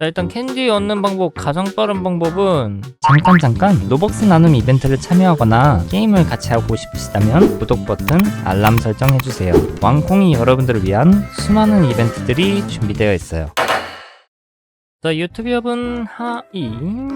자, 일단 캔디 얻는 방법 가장 빠른 방법은 잠깐 잠깐. 로벅스 나눔 이벤트를 참여하거나 게임을 같이 하고 싶으시다면 구독 버튼 알람 설정해주세요. 왕콩이 여러분들을 위한 수많은 이벤트들이 준비되어 있어요 자 유튜브 여러분 하이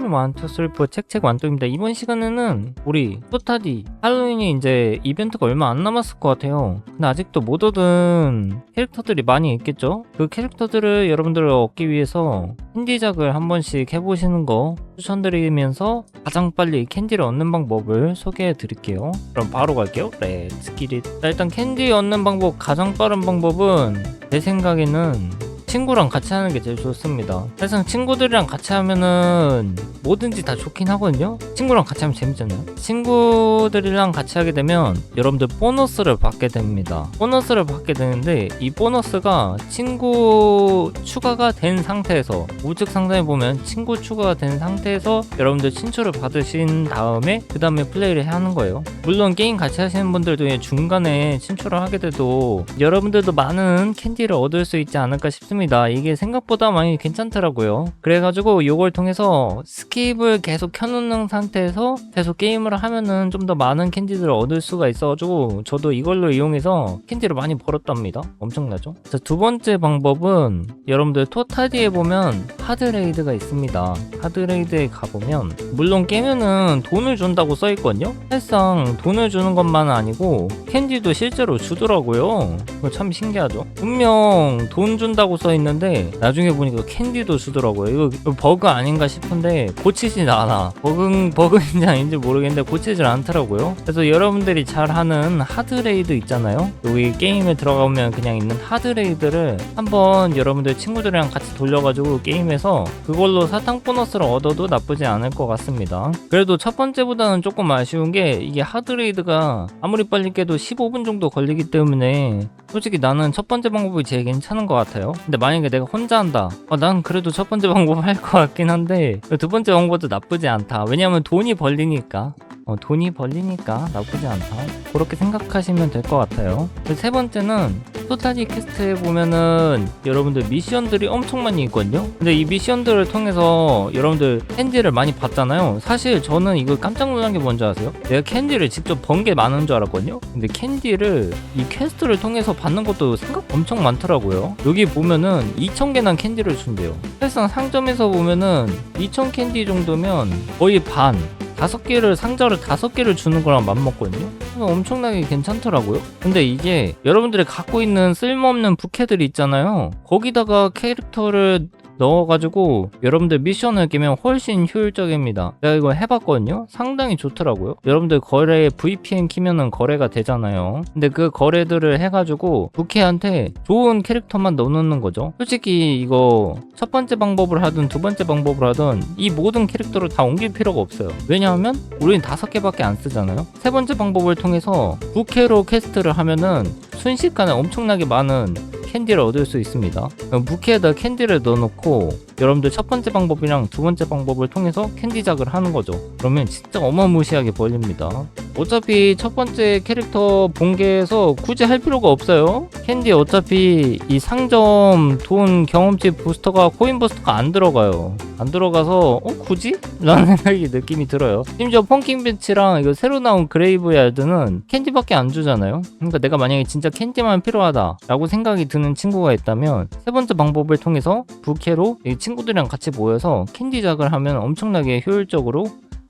완투슬프 책책 완투입니다. 이번 시간에는 우리 소타디 할로윈이 이제 이벤트가 얼마 안 남았을 것 같아요. 근데 아직도 못 얻은 캐릭터들이 많이 있겠죠? 그 캐릭터들을 여러분들을 얻기 위해서 캔디작을 한 번씩 해보시는 거 추천드리면서 가장 빨리 캔디를 얻는 방법을 소개해 드릴게요. 그럼 바로 갈게요. 렛츠 기릿 자, 일단 캔디 얻는 방법 가장 빠른 방법은 제 생각에는 친구랑 같이 하는 게 제일 좋습니다. 사실상 친구들이랑 같이 하면은 뭐든지 다 좋긴 하거든요. 친구랑 같이 하면 재밌잖아요. 친구들이랑 같이 하게 되면 여러분들 보너스를 받게 됩니다. 보너스를 받게 되는데 이 보너스가 친구 추가가 된 상태에서 우측 상단에 보면 친구 추가가 된 상태에서 여러분들 친추를 받으신 다음에 그 다음에 플레이를 하는 거예요. 물론 게임 같이 하시는 분들도 중간에 친추를 하게 돼도 여러분들도 많은 캔디를 얻을 수 있지 않을까 싶습니다. 이게 생각보다 많이 괜찮더라고요. 그래가지고 이걸 통해서 스킵을 계속 켜놓는 상태에서 계속 게임을 하면은 좀 더 많은 캔디들을 얻을 수가 있어가지고 저도 이걸로 이용해서 캔디를 많이 벌었답니다. 엄청나죠? 자, 두 번째 방법은 여러분들 토타디에 보면 하드레이드가 있습니다. 하드레이드에 가보면 물론 깨면은 돈을 준다고 써있거든요? 사실상 돈을 주는 것만 아니고 캔디도 실제로 주더라고요. 참 신기하죠? 분명 돈 준다고 써 있는데 나중에 보니까 캔디도 주더라고요. 이거, 이거 버그 아닌가 싶은데 고치진 않아. 버그, 버그인지 아닌지 모르겠는데 고치질 않더라고요. 그래서 여러분들이 잘 하는 하드레이드 있잖아요. 여기 게임에 들어가면 그냥 있는 하드레이드를 한번 여러분들 친구들이랑 같이 돌려가지고 게임에서 그걸로 사탕 보너스를 얻어도 나쁘지 않을 것 같습니다. 그래도 첫 번째보다는 조금 아쉬운 게 이게 하드레이드가 아무리 빨리 깨도 15분 정도 걸리기 때문에 솔직히 나는 첫 번째 방법이 제일 괜찮은 것 같아요. 근데 만약에 내가 혼자 한다. 어, 난 그래도 첫 번째 방법 할 것 같긴 한데 두 번째 방법도 나쁘지 않다. 왜냐면 돈이 벌리니까. 어, 돈이 벌리니까 나쁘지 않다. 그렇게 생각하시면 될 것 같아요. 그세 번째는 토타지 퀘스트에 보면은 여러분들 미션들이 엄청 많이 있거든요. 근데 이 미션들을 통해서 여러분들 캔디를 많이 받잖아요. 사실 저는 이거 깜짝 놀란 게 뭔지 아세요? 내가 캔디를 직접 번 게 많은 줄 알았거든요. 근데 캔디를 이 퀘스트를 통해서 받는 것도 생각 엄청 많더라고요. 여기 보면은 2,000개나 캔디를 준대요. 사실상 상점에서 보면은 2,000 캔디 정도면 거의 반 다섯 개를 상자를 다섯 개를 주는 거랑 맞먹거든요. 엄청나게 괜찮더라고요. 근데 이게 여러분들이 갖고 있는 쓸모없는 부캐들이 있잖아요. 거기다가 캐릭터를 넣어가지고 여러분들 미션을 깨면 훨씬 효율적입니다. 내가 이거 해봤거든요. 상당히 좋더라고요. 여러분들 거래에 VPN 키면은 거래가 되잖아요. 근데 그 거래들을 해가지고 부캐한테 좋은 캐릭터만 넣어놓는 거죠. 솔직히 이거 첫 번째 방법을 하든 두 번째 방법을 하든 이 모든 캐릭터를 다 옮길 필요가 없어요. 왜냐하면 우리는 다섯 개밖에 안 쓰잖아요. 세 번째 방법을 통해서 부캐로 퀘스트를 하면은 순식간에 엄청나게 많은 캔디를 얻을 수 있습니다. 무케에다 캔디를 넣어놓고 여러분들 첫 번째 방법이랑 두 번째 방법을 통해서 캔디작을 하는 거죠. 그러면 진짜 어마무시하게 벌립니다. 어차피 첫 번째 캐릭터 본계에서 굳이 할 필요가 없어요. 캔디 어차피 이 상점 돈 경험치 부스터가 코인 부스터가 안 들어가요. 안 들어가서 어 굳이? 라는 생각이 느낌이 들어요. 심지어 펑킹 벤치랑 이거 새로 나온 그레이브 야드는 캔디밖에 안 주잖아요. 그러니까 내가 만약에 진짜 캔디만 필요하다라고 생각이 드는 친구가 있다면 세 번째 방법을 통해서 부캐로 이 친구들이랑 같이 모여서 캔디 작을 하면 엄청나게 효율적으로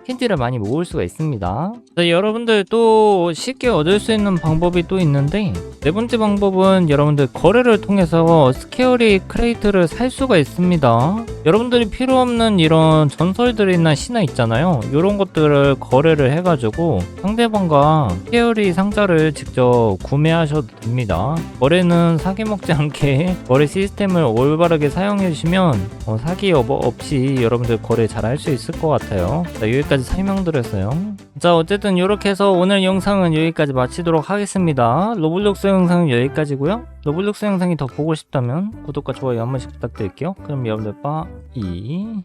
캔디를 많이 모을 수가 있습니다. 자, 여러분들 또 쉽게 얻을 수 있는 방법이 또 있는데 네 번째 방법은 여러분들 거래를 통해서 스케어리 크레이트를 살 수가 있습니다. 여러분들이 필요 없는 이런 전설들이나 신화 있잖아요. 이런 것들을 거래를 해가지고 상대방과 스케어리 상자를 직접 구매하셔도 됩니다. 거래는 사기 먹지 않게 거래 시스템을 올바르게 사용해 주시면 어, 사기 업- 없이 여러분들 거래 잘 할 수 있을 것 같아요. 자, 여기까지 설명드렸어요. 자, 어쨌든 이렇게 해서 오늘 영상은 여기까지 마치도록 하겠습니다. 로블록스 영상은 여기까지고요. 로블록스 영상이 더 보고 싶다면 구독과 좋아요 한 번씩 부탁드릴게요. 그럼 여러분들 빠이